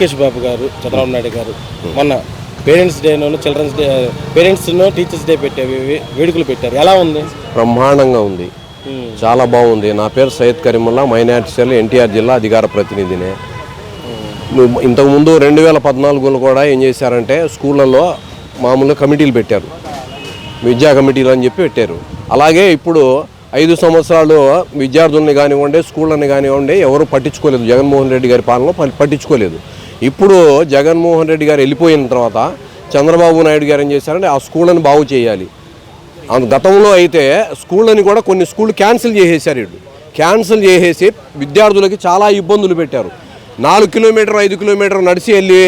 లోకేష్ బాబు గారు చంద్రబాబు నాయుడు గారు మొన్న parents డేను children's day parents teachers day పెట్టే వే- వేడుకలు పెట్టారు. ఎలా ఉంది? బ్రహ్మాండంగా ఉంది. ఉమ్, చాలా బాగుంది. నా పేరు సయ్యద్ కరీముల్లా మైనార్టీ సెల్ ఎన్టీఆర్ జిల్లా అధికార ప్రతినిధినే. నువ్వు ఇంతకుముందు రెండు వేల పద్నాలుగులో కూడా ఏం చేశారంటే స్కూళ్ళల్లో మామూలుగా కమిటీలు పెట్టారు. విద్యా కమిటీలు అని చెప్పి పెట్టారు. అలాగే ఇప్పుడు ఐదు సంవత్సరాలు విద్యార్థుల్ని కానివ్వండి స్కూళ్ళని కానివ్వండి ఎవరు పట్టించుకోలేదు. జగన్మోహన్ రెడ్డి గారి పాలన ప- పట్టించుకోలేదు. ఇప్పుడు జగన్మోహన్ రెడ్డి గారు వెళ్ళిపోయిన తర్వాత చంద్రబాబు నాయుడు గారు ఏం చేశారంటే ఆ స్కూళ్ళని బాగు చేయాలి. అందు గతంలో అయితే స్కూళ్ళని కూడా కొన్ని స్కూళ్ళు క్యాన్సిల్ చేసేసారు వీళ్ళు. క్యాన్సిల్ చేసేసి విద్యార్థులకి చాలా ఇబ్బందులు పెట్టారు. నాలుగు కిలోమీటర్ ఐదు కిలోమీటర్ నడిచి వెళ్ళి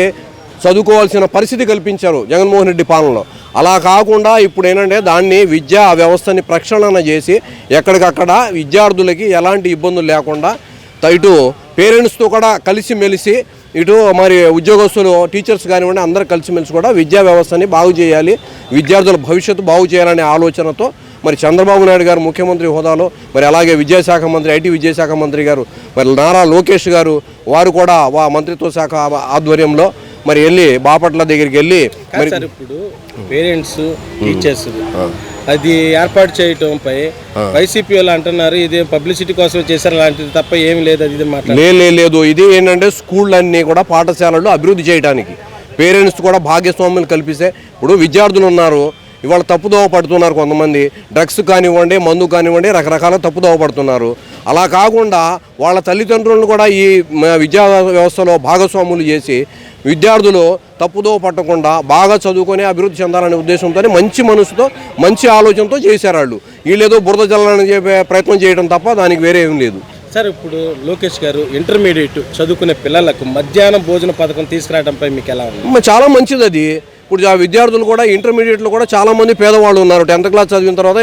చదువుకోవాల్సిన పరిస్థితి కల్పించారు జగన్మోహన్ రెడ్డి పాలనలో. అలా కాకుండా ఇప్పుడు ఏంటంటే దాన్ని విద్యా వ్యవస్థని ప్రక్షాళన చేసి ఎక్కడికక్కడ విద్యార్థులకి ఎలాంటి ఇబ్బందులు లేకుండా ఇటు పేరెంట్స్తో కూడా కలిసిమెలిసి ఇటు మరి ఉద్యోగస్తులు టీచర్స్ కానివ్వండి అందరూ కలిసిమెలిసి కూడా విద్యా వ్యవస్థని బాగు చేయాలి విద్యార్థుల భవిష్యత్తు బాగు చేయాలనే ఆలోచనతో మరి చంద్రబాబు నాయుడు గారు ముఖ్యమంత్రి హోదాలో మరి అలాగే విద్యాశాఖ మంత్రి ఐటీ విద్యాశాఖ మంత్రి గారు మరి నారా లోకేష్ గారు వారు కూడా వా మంత్రిత్వ శాఖ ఆధ్వర్యంలో మరి వెళ్ళి బాపట్ల దగ్గరికి వెళ్ళి సార్ ఇప్పుడు పేరెంట్స్ టీచర్స్ అది ఏర్పాటు చేయటంపై వైసీపీ వాళ్ళు అంటున్నారు ఇది పబ్లిసిటీ కోసం చేశారు అలాంటిది తప్ప ఏమి లేదు అది ఇది లేదు ఇది ఏంటంటే స్కూళ్ళన్నీ కూడా పాఠశాలలు అభివృద్ధి చేయడానికి పేరెంట్స్ కూడా భాగస్వామ్యం కల్పిస్తే ఇప్పుడు విద్యార్థులు ఉన్నారు ఇవాళ తప్పుదోవ పడుతున్నారు కొంతమంది. డ్రగ్స్ కానివ్వండి మందు కానివ్వండి రకరకాల తప్పుదోవ పడుతున్నారు. అలా కాకుండా వాళ్ళ తల్లిదండ్రులను కూడా ఈ విద్యా వ్యవస్థలో భాగస్వాములు చేసి విద్యార్థులు తప్పుదోవ పట్టకుండా బాగా చదువుకొని అభివృద్ధి చెందాలనే ఉద్దేశంతో మంచి మనసుతో మంచి ఆలోచనతో చేశారు వాళ్ళు. వీళ్ళేదో బురద జల్లని చెప్పే ప్రయత్నం చేయడం తప్ప దానికి వేరే ఏం లేదు. సార్ ఇప్పుడు లోకేష్ గారు ఇంటర్మీడియట్ చదువుకునే పిల్లలకు మధ్యాహ్నం భోజన పథకం తీసుకురావడంపై మీకు ఎలా ఉంది? చాలా మంచిది అది. ఇప్పుడు ఆ విద్యార్థులు కూడా ఇంటర్మీడియట్లో కూడా చాలా మంది పేదవాళ్ళు ఉన్నారు. టెన్త్ క్లాస్ చదివిన తర్వాత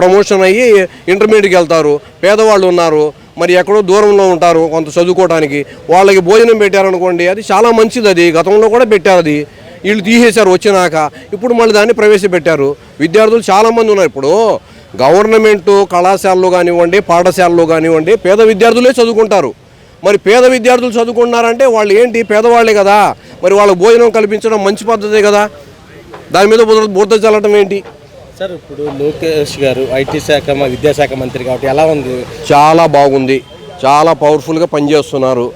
ప్రమోషన్ అయ్యి ఇంటర్మీడియట్కి వెళ్తారు. పేదవాళ్ళు ఉన్నారు. మరి ఎక్కడో దూరంలో ఉంటారు కొంత చదువుకోవడానికి వాళ్ళకి భోజనం పెట్టారనుకోండి అది చాలా మంచిది అది. గతంలో కూడా పెట్టారు అది. వీళ్ళు తీసేశారు వచ్చినాక. ఇప్పుడు మళ్ళీ దాన్ని ప్రవేశపెట్టారు. విద్యార్థులు చాలామంది ఉన్నారు. ఇప్పుడు గవర్నమెంట్ కళాశాలలో కానివ్వండి పాఠశాలలో కానివ్వండి పేద విద్యార్థులే చదువుకుంటారు. మరి పేద విద్యార్థులు చదువుకుంటున్నారంటే వాళ్ళు ఏంటి? పేదవాళ్ళే కదా. మరి వాళ్ళకు భోజనం కల్పించడం మంచి పద్ధతే కదా. దాని మీద బుద్ధ బురద చల్లటం ఏంటి? సార్ ఇప్పుడు లోకేష్ గారు ఐటీ శాఖ విద్యాశాఖ మంత్రి కాబట్టి ఎలా ఉంది? చాలా బాగుంది. చాలా పవర్ఫుల్గా పనిచేస్తున్నారు.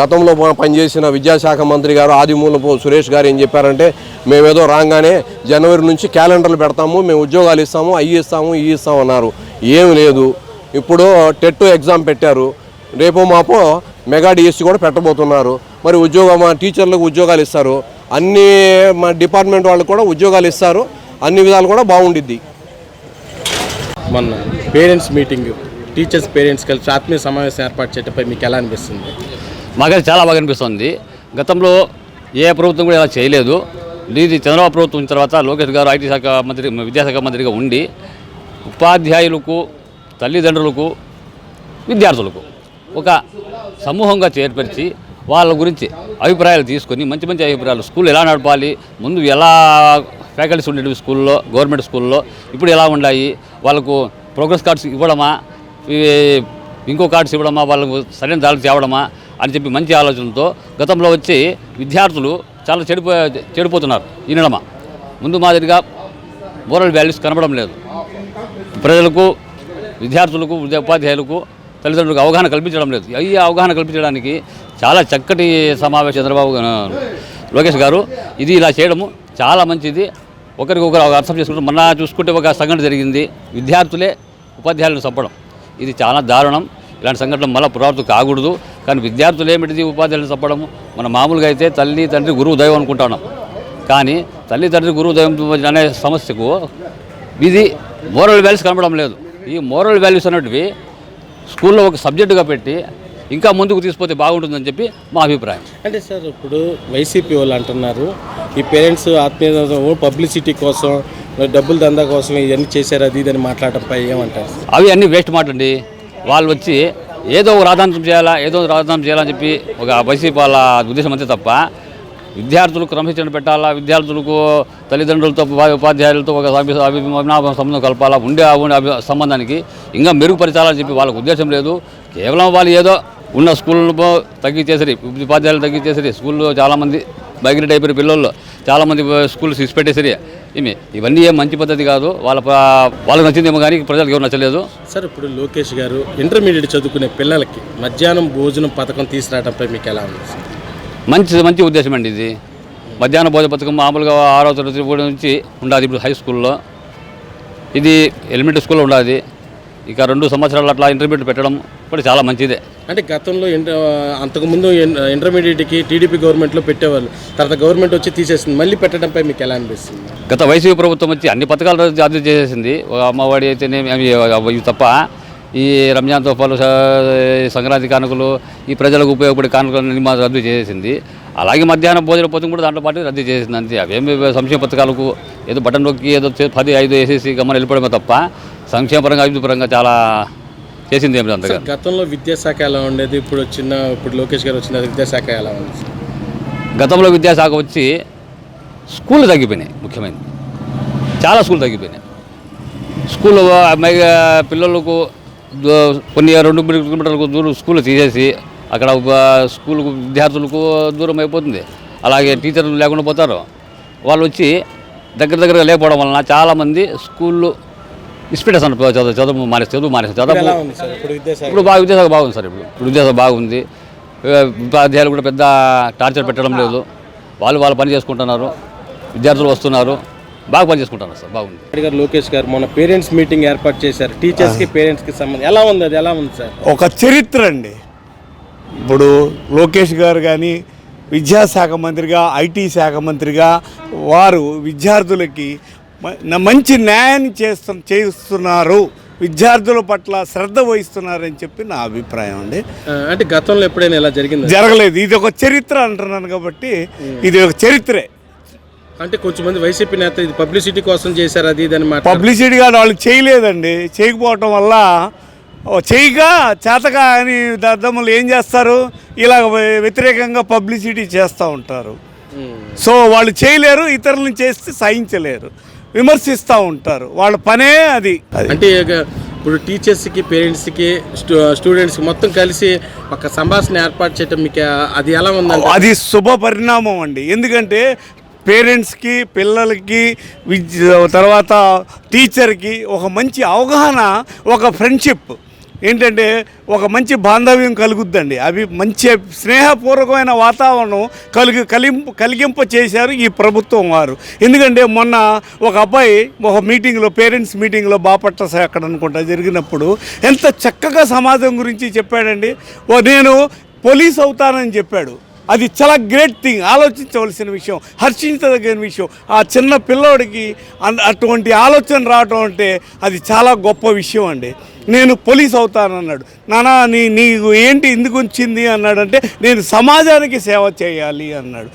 గతంలో పనిచేసిన విద్యాశాఖ మంత్రి గారు ఆదిమూలపు సురేష్ గారు ఏం చెప్పారంటే మేమేదో రాగానే జనవరి నుంచి క్యాలెండర్లు పెడతాము మేము ఉద్యోగాలు ఇస్తాము అవి ఇస్తాము ఇవి ఇస్తాము అన్నారు. ఏం లేదు. ఇప్పుడు టెట్ ఎగ్జామ్ పెట్టారు. రేపు మాపో మెగా డిఎస్సి కూడా పెట్టబోతున్నారు. మరి ఉద్యోగం మా టీచర్లకు ఉద్యోగాలు ఇస్తారు. అన్ని మా డిపార్ట్మెంట్ వాళ్ళకు కూడా ఉద్యోగాలు ఇస్తారు. అన్ని విధాలు కూడా బాగుండిద్ది. మొన్న పేరెంట్స్ మీటింగ్ టీచర్స్ పేరెంట్స్ కలిసి ఆత్మీయ సమావేశం ఏర్పాటు చేయడంపై మీకు ఎలా అనిపిస్తుంది? మాకైతే చాలా బాగా అనిపిస్తుంది. గతంలో ఏ ప్రభుత్వం కూడా ఇలా చేయలేదు. ఇది చంద్రబాబు ప్రభుత్వం వచ్చిన తర్వాత లోకేష్ గారు ఐటీ శాఖ మంత్రి విద్యాశాఖ మంత్రిగా ఉండి ఉపాధ్యాయులకు తల్లిదండ్రులకు విద్యార్థులకు ఒక సమూహంగా చేర్పరిచి వాళ్ళ గురించి అభిప్రాయాలు తీసుకొని మంచి మంచి అభిప్రాయాలు స్కూల్ ఎలా నడపాలి ముందు ఎలా ఫ్యాకల్టీస్ ఉండేవి స్కూల్లో గవర్నమెంట్ స్కూల్లో ఇప్పుడు ఎలా ఉన్నాయి? వాళ్ళకు ప్రోగ్రెస్ కార్డ్స్ ఇవ్వడమా? ఇంకో కార్డ్స్ ఇవ్వడమా? వాళ్ళకు సరైన దారికి తేవడమా? అని చెప్పి మంచి ఆలోచనతో గతంలో వచ్చి విద్యార్థులు చాలా చెడిపో చెడిపోతున్నారు ఈనడమా ముందు మాదిరిగా మోరల్ వాల్యూస్ కనపడం లేదు. ప్రజలకు విద్యార్థులకు ఉపాధ్యాయులకు తల్లిదండ్రులకు అవగాహన కల్పించడం లేదు. ఈ అవగాహన కల్పించడానికి చాలా చక్కటి సమావేశం చంద్రబాబు లోకేష్ గారు. ఇది ఇలా చేయడము చాలా మంచిది. ఒకరికొకరు అర్థం చేసుకుంటారు మొన్న చూసుకుంటే ఒక సంఘటన జరిగింది. విద్యార్థులే ఉపాధ్యాయులను చంపడం. ఇది చాలా దారుణం. ఇలాంటి సంఘటన మళ్ళీ పునరావృతం కాకూడదు. కానీ విద్యార్థులు ఏమిటిది ఉపాధ్యాయులను చంపడము? మన మామూలుగా అయితే తల్లి తండ్రి గురువు దైవం అనుకుంటున్నాం కానీ తల్లి తండ్రి గురువు దైవం అనే సమస్యకు ఇది మోరల్ వాల్యూస్ కనపడం లేదు. ఈ మోరల్ వాల్యూస్ అనేటివి స్కూల్లో ఒక సబ్జెక్టుగా పెట్టి ఇంకా ముందుకు తీసుకుపోతే బాగుంటుందని చెప్పి మా అభిప్రాయం. అంటే సార్ ఇప్పుడు వైసీపీ వాళ్ళు అంటున్నారు ఈ పేరెంట్స్ ఆత్మీయత పబ్లిసిటీ కోసం డబ్బులు డబ్బుల దందా కోసం ఇవన్నీ చేశారు అది ఇదని మాట్లాడటంపై ఏమంటారు? అవి అన్నీ వేస్ట్ మాటండి వాళ్ళు వచ్చి ఏదో ఒక రాజధానం చేయాలా ఏదో ఒక చేయాలని చెప్పి ఒక వైసీపీ వాళ్ళ ఉద్దేశం అంతే తప్ప విద్యార్థులకు క్రమశిక్షణ పెట్టాలా విద్యార్థులకు తల్లిదండ్రులతో ఉపాధ్యాయులతో ఒక అభిమాన సంబంధం కలపాలా ఉండే ఉండే సంబంధానికి ఇంకా మెరుగుపరచాలని చెప్పి వాళ్ళకు ఉద్దేశం లేదు. కేవలం వాళ్ళు ఏదో ఉన్న స్కూళ్ళు తగ్గించేసరి ఉపాధ్యాయులు తగ్గించేసరి స్కూల్లో చాలామంది మైగ్రేట్ అయిపోయిన పిల్లలు చాలామంది స్కూల్ పెట్టేసరి ఇవి ఇవన్నీ ఏం మంచి పద్ధతి కాదు. వాళ్ళ వాళ్ళకి నచ్చిందేమో కానీ ప్రజలకు ఎవరు నచ్చలేదు. సార్ ఇప్పుడు లోకేష్ గారు ఇంటర్మీడియట్ చదువుకునే పిల్లలకి మధ్యాహ్నం భోజనం పథకం తీసుకురావడంపై మీకు ఎలా ఉంది మంచి మంచి ఉద్దేశం అండి ఇది. మధ్యాహ్న భోజన పథకం మామూలుగా ఆరో తరగతి కూడా నుంచి ఉండాలి ఇప్పుడు హై స్కూల్లో. ఇది ఎలిమెంటరీ స్కూల్లో ఉండాలి ఇక రెండు సంవత్సరాలు అట్లా ఇంటర్మీడియట్ పెట్టడం కూడా చాలా మంచిదే. అంటే గతంలో అంతకుముందు ఇంటర్మీడియట్కి టీడీపీ గవర్నమెంట్లో పెట్టేవాళ్ళు. తర్వాత గవర్నమెంట్ వచ్చి తీసేసింది. మళ్ళీ పెట్టడంపై మీకు ఎలా అనిపిస్తుంది? గత వైసీపీ ప్రభుత్వం వచ్చి అన్ని పథకాలు రద్దు చేసేసింది. అమ్మఒడి అయితేనే అవి తప్ప ఈ రంజాన్ తోఫాలు సంక్రాంతి కానుకలు ఈ ప్రజలకు ఉపయోగపడే కానుకలు మా రద్దు చేసేసింది. అలాగే మధ్యాహ్నం భోజన పథకం కూడా దాంట్లో పాటు రద్దు చేసింది అంతే. అవేమి సంక్షేమ పథకాలకు ఏదో బటన్ నొక్కి ఏదో పది ఐదు వేసేసి గమనం వెళ్ళిపోవడమే తప్ప సంక్షేమ పరంగా అభివృద్ధి పరంగా చాలా చేసింది ఏమి అంతగా. గతంలో విద్యాశాఖ ఎలా ఉండేది? ఇప్పుడు వచ్చిన ఇప్పుడు లోకేష్ గారు వచ్చిన విద్యాశాఖ ఎలా ఉంది? గతంలో విద్యాశాఖ వచ్చి స్కూళ్ళు తగ్గిపోయినాయి ముఖ్యమైనది. చాలా స్కూళ్ళు తగ్గిపోయినాయి. స్కూల్ పిల్లలకు కొన్ని రెండు మూడు కిలోమీటర్లకు దూరం స్కూల్ తీసేసి అక్కడ స్కూల్కు విద్యార్థులకు దూరం అయిపోతుంది. అలాగే టీచర్లు లేకుండా పోతారు. వాళ్ళు వచ్చి దగ్గర దగ్గర లేకపోవడం వలన చాలామంది స్కూళ్ళు ఇస్పెట్టేస్ అంటారు చదువు చదువు మానేసి చదువు మానేసి ఇప్పుడు చదువు ఎలా ఉంది సార్? ఇప్పుడు బాగా విద్యాశాఖ బాగుంది సార్ ఇప్పుడు. ఇప్పుడు విద్యాశాఖ బాగుంది. ఉపాధ్యాయులు కూడా పెద్ద టార్చర్ పెట్టడం లేదు. వాళ్ళు వాళ్ళు పని చేసుకుంటున్నారు. విద్యార్థులు వస్తున్నారు. బాగా పని చేసుకుంటున్నారు సార్ బాగుంది. గారు లోకేష్ గారు మొన్న పేరెంట్స్ మీటింగ్ ఏర్పాటు చేశారు. టీచర్స్కి పేరెంట్స్కి సంబంధం. ఎలా ఉంది అది? ఎలా ఉంది సార్? ఒక చరిత్ర అండి. ఇప్పుడు లోకేష్ గారు కానీ విద్యాశాఖ మంత్రిగా ఐటీ శాఖ మంత్రిగా వారు విద్యార్థులకి మంచి న్యాయాన్ని చేస్తు చేస్తున్నారు విద్యార్థుల పట్ల శ్రద్ధ వహిస్తున్నారని చెప్పి నా అభిప్రాయం అండి. అంటే గతంలో ఎప్పుడైనా ఇలా జరిగింది? జరగలేదు. ఇది ఒక చరిత్ర అంటున్నాను కాబట్టి ఇది ఒక చరిత్రే. అంటే కొంచెం మంది వైసీపీ నేత ఇది పబ్లిసిటీ కోసం చేశారు అది ఇది అని మాట పబ్లిసిటీగా వాళ్ళు చేయలేదండి. చేయకపోవటం వల్ల చేయగా చేతగా అని దద్దమ్మలు ఏం చేస్తారు? ఇలా వ్య- వ్యతిరేకంగా పబ్లిసిటీ చేస్తూ ఉంటారు. సో వాళ్ళు చేయలేరు ఇతరులను చేస్తే సహించలేరు. విమర్శిస్తూ ఉంటారు. వాళ్ళ పనే అది. అంటే ఇప్పుడు టీచర్స్కి పేరెంట్స్కి స్టూ స్టూడెంట్స్కి మొత్తం కలిసి ఒక సంభాషణ ఏర్పాటు చేయటం మీకు అది ఎలా ఉందంటే అది శుభ పరిణామం అండి. ఎందుకంటే పేరెంట్స్కి పిల్లలకి విద్య తర్వాత టీచర్కి ఒక మంచి అవగాహన ఒక ఫ్రెండ్షిప్ ఏంటంటే ఒక మంచి బాంధవ్యం కలుగుద్దండి. అవి మంచి స్నేహపూర్వకమైన వాతావరణం కలిగి కలింపు కలిగింప చేశారు ఈ ప్రభుత్వం వారు. ఎందుకంటే మొన్న ఒక అబ్బాయి ఒక మీటింగ్లో పేరెంట్స్ మీటింగ్లో బాపట్ల అక్కడ అనుకుంటా జరిగినప్పుడు ఎంత చక్కగా సమాజం గురించి చెప్పాడండి. ఓ నేను పోలీస్ అవుతానని చెప్పాడు. అది చాలా గ్రేట్ థింగ్. ఆలోచించవలసిన విషయం హర్షించదగిన విషయం. ఆ చిన్న పిల్లోడికి అన్- అటువంటి ఆలోచన రావటం అంటే అది చాలా గొప్ప విషయం అండి. నేను పోలీస్ అవుతానన్నాడు. నానా నీ నీకు ఏంటి ఎందుకు వచ్చింది? అన్నాడంటే నేను సమాజానికి సేవ చేయాలి అన్నాడు.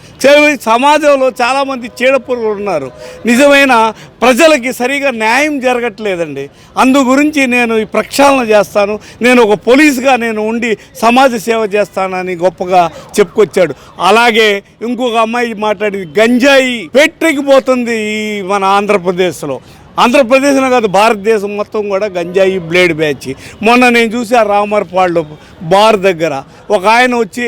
సమాజంలో చాలామంది చీడపురుగులు ఉన్నారు. నిజమైన ప్రజలకి సరిగా న్యాయం జరగట్లేదండి. అందు గురించి నేను ఈ ప్రక్షాళన చేస్తాను. నేను ఒక పోలీసుగా నేను ఉండి సమాజ సేవ చేస్తానని గొప్పగా చెప్పుకొచ్చాడు. అలాగే ఇంకొక అమ్మాయి మాట్లాడింది గంజాయి పెట్టిపోతుంది ఈ మన ఆంధ్రప్రదేశ్లో. ఆంధ్రప్రదేశ్లో కాదు భారతదేశం మొత్తం కూడా గంజాయి బ్లేడ్ బ్యాచ్. మొన్న నేను చూసా రామర్పాళ్ళు బార్ దగ్గర ఒక ఆయన వచ్చి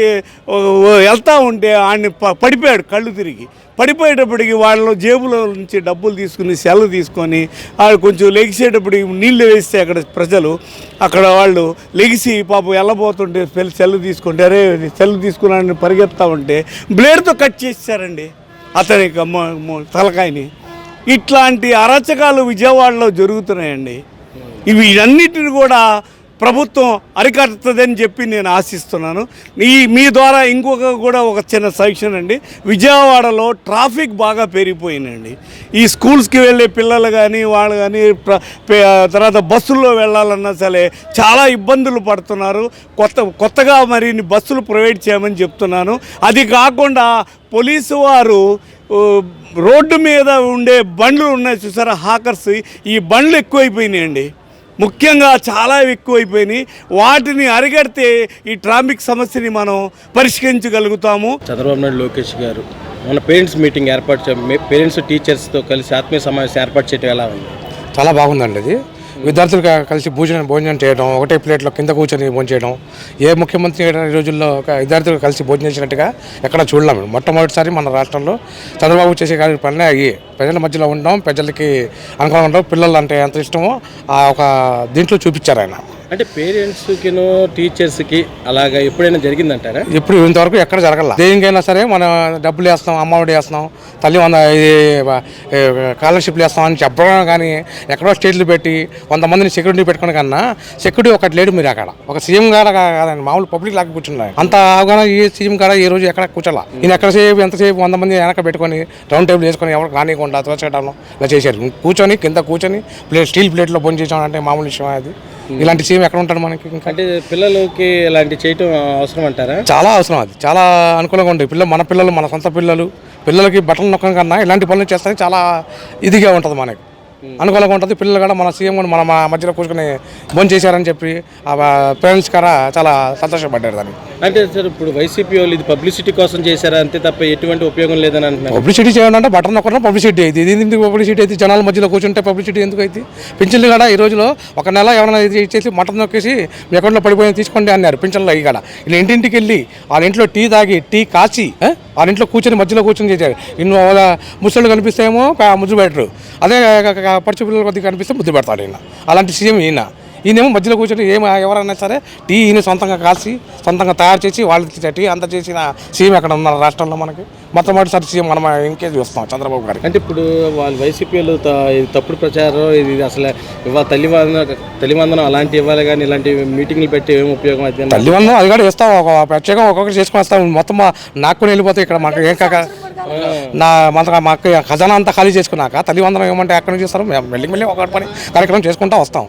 వెళ్తూ వెళ్తా ఉంటే ఆయన్ని పడిపోయాడు కళ్ళు తిరిగి. పడిపోయేటప్పటికి వాళ్ళ జేబులో నుంచి డబ్బులు తీసుకుని సెల్లు తీసుకొని వాళ్ళు కొంచెం లెగిసేటప్పటికి నీళ్ళు వేస్తే అక్కడ ప్రజలు అక్కడ వాళ్ళు లెగిసి పాపం వెళ్ళబోతుంటే సెల్ తీసుకుంటే అరే సెల్లు తీసుకున్నాడని పరిగెత్తా ఉంటే బ్లేడ్తో కట్ చేశారండి అతని తలకాయని. ఇట్లాంటి అరాచకాలు విజయవాడలో జరుగుతున్నాయండి. ఇవి అన్నిటిని కూడా ప్రభుత్వం అరికడుతుందని చెప్పి నేను ఆశిస్తున్నాను. ఈ మీ ద్వారా ఇంకొక కూడా ఒక చిన్న సజెషన్ అండి. విజయవాడలో ట్రాఫిక్ బాగా పెరిగిపోయిందండి. ఈ స్కూల్స్కి వెళ్ళే పిల్లలు కానీ వాళ్ళు కానీ తర్వాత బస్సుల్లో వెళ్ళాలన్నా సరే చాలా ఇబ్బందులు పడుతున్నారు. కొత్త కొత్తగా మరి బస్సులు ప్రొవైడ్ చేయమని చెప్తున్నాను. అది కాకుండా పోలీసు వారు రోడ్డు మీద ఉండే బండ్లు ఉన్నాయి చూసారా హాకర్స్ ఈ బండ్లు ఎక్కువైపోయినాయండి. ముఖ్యంగా చాలా ఎక్కువైపోయినాయి. వాటిని అరిగడితే ఈ ట్రాఫిక్ సమస్యని మనం పరిష్కరించగలుగుతాము. చంద్రబాబు నాయుడు లోకేష్ గారు మన పేరెంట్స్ మీటింగ్ ఏర్పాటు పేరెంట్స్ టీచర్స్తో కలిసి ఆత్మీయ సమావేశం ఏర్పాటు చేయటం ఎలా ఉంది? చాలా బాగుందండి అది. విద్యార్థులు కలిసి భోజనం భోజనం చేయడం ఒకటే ప్లేట్లో కింద కూర్చొని భోజనం చేయడం ఏ ముఖ్యమంత్రి ఈ రోజుల్లో ఒక విద్యార్థులు కలిసి భోజనం చేసినట్టుగా ఎక్కడ చూడలేము. మొట్టమొదటిసారి మన రాష్ట్రంలో చంద్రబాబు చేసే కార్య పనులే అయ్యి ప్రజల మధ్యలో ఉండడం ప్రజలకి అనుకూలంగా ఉండడం పిల్లలు అంటే ఎంత ఇష్టమో ఆ ఒక దీంట్లో చూపించారు ఆయన. అంటే పేరెంట్స్కిను టీచర్స్కి అలాగా ఎప్పుడైనా జరిగిందంటారా? ఇప్పుడు ఇంతవరకు ఎక్కడ జరగల. దేనికైనా సరే మనం డబ్బులు వేస్తాం అమ్మఒడి వేస్తాం తల్లి వంద ఇది స్కాలర్షిప్లు వేస్తాం అని చెప్పడం కానీ ఎక్కడో స్టేట్లు పెట్టి వంద మందిని సెక్యూరిటీ పెట్టుకునే కన్నా సెక్యూరిటీ ఒకటి లేడు మీరు అక్కడ. ఒక సీఎం గారు కాదండి మామూలు పబ్లిక్ లాగా కూర్చున్నారు అంత అవగాహన ఈ సీఎం కాడ ఈ రోజు ఎక్కడ కూర్చోాల? ఈయన ఎక్కడ సేపు ఎంతసేపు వంద మంది వెనక పెట్టుకొని రౌండ్ టేబుల్ వేసుకొని ఎవరికి రానియకుండా తోచడం ఇలా చేశారు. కూర్చొని కింద కూర్చొని ప్లేట్ స్టీల్ ప్లేట్లో భోజనం చేసాం అంటే మామూలు విషయం అది. ఇలాంటి సీఎం ఎక్కడ ఉంటాడు మనకి ఇంకా? అంటే పిల్లలకి ఇలాంటి చేయటం అవసరం అంటారా? చాలా అవసరం అది. చాలా అనుకూలంగా ఉంటుంది. పిల్లలు మన పిల్లలు మన సొంత పిల్లలు పిల్లలకి బట్టలు నొక్కడం కన్నా ఇలాంటి పనులు చేస్తే చాలా ఇదిగా ఉంటుంది మనకి. అనుకూలంగా ఉంటుంది. పిల్లలు కూడా మన సీఎం కూడా మన మధ్యలో కూర్చొని భోజనం చేశారని చెప్పి ఆ పేరెంట్స్ కూడా చాలా సంతోషపడ్డారు దాన్ని అంటే సార్ ఇప్పుడు వైసీపీ వాళ్ళు ఇది పబ్లిసిటీ కోసం చేశారా? అంతే తప్ప ఎటువంటి ఉపయోగం లేదని అంటున్నారు. పబ్లిసిటీ చేయండి అంటే బటన్ నొక్కడం పబ్లిసిటీ అయితే. ఇది ఎందుకు పబ్లిసిటీ అయితే? జనాల మధ్యలో కూర్చుంటే పబ్లిసిటీ ఎందుకు అయితే? పింఛన్లు కూడా ఈ రోజులో ఒక నెల ఎవరైనా ఇది ఇచ్చేసి మటన్ నొక్కేసి మీ అకౌంట్లో పడిపోయి తీసుకోండి అన్నారు పింఛన్లు అయ్యి కూడా ఇలా ఇంటింటికి వెళ్ళి వాళ్ళ ఇంట్లో టీ తాగి టీ కాచి వాళ్ళ ఇంట్లో కూర్చొని మధ్యలో కూర్చొని చేశారు. ఇన్ని ముసళ్ళు కనిపిస్తేమో ముద్దు పెట్టరు అదే పడుచు పిల్లలు కొద్దిగా కనిపిస్తే ముద్దు పెడతాడు ఈయన. అలాంటి సీఎం ఈయన. ఈయనేమో మధ్యలో కూర్చొని ఏం ఎవరైనా సరే టీ ఈయన సొంతంగా కాల్చి సొంతంగా తయారు చేసి వాళ్ళకి టీ అంతా చేసిన సీఎం ఎక్కడ ఉన్నారు రాష్ట్రంలో మనకి? మొట్టమొదటిసారి సీఎం మనం ఇంకే చూస్తాం చంద్రబాబు గారికి. అంటే ఇప్పుడు వాళ్ళు వైసీపీ వాళ్ళు త- ఇది తప్పుడు ప్రచారం ఇది అసలు ఇవాళ తల్లి వందనం తల్లి వందనం అలాంటి ఇవ్వాలి కానీ ఇలాంటి మీటింగ్లు పెట్టి ఏం ఉపయోగం అయితే తల్లి వందనం అది కూడా ఇస్తాం ఒక ప్రత్యేకం ఒక్కొక్కటి చేసుకొని వస్తాం. మొత్తం నాకుని వెళ్ళిపోతే ఇక్కడ మాకు ఏం కాక నా మన మాకు ఖజానా అంతా ఖాళీ చేసుకున్నాక తల్లి వందనం ఏమంటే ఎక్కడి నుంచి మేము వెళ్ళి వెళ్ళి ఒక పని కార్యక్రమం చేసుకుంటా వస్తాం.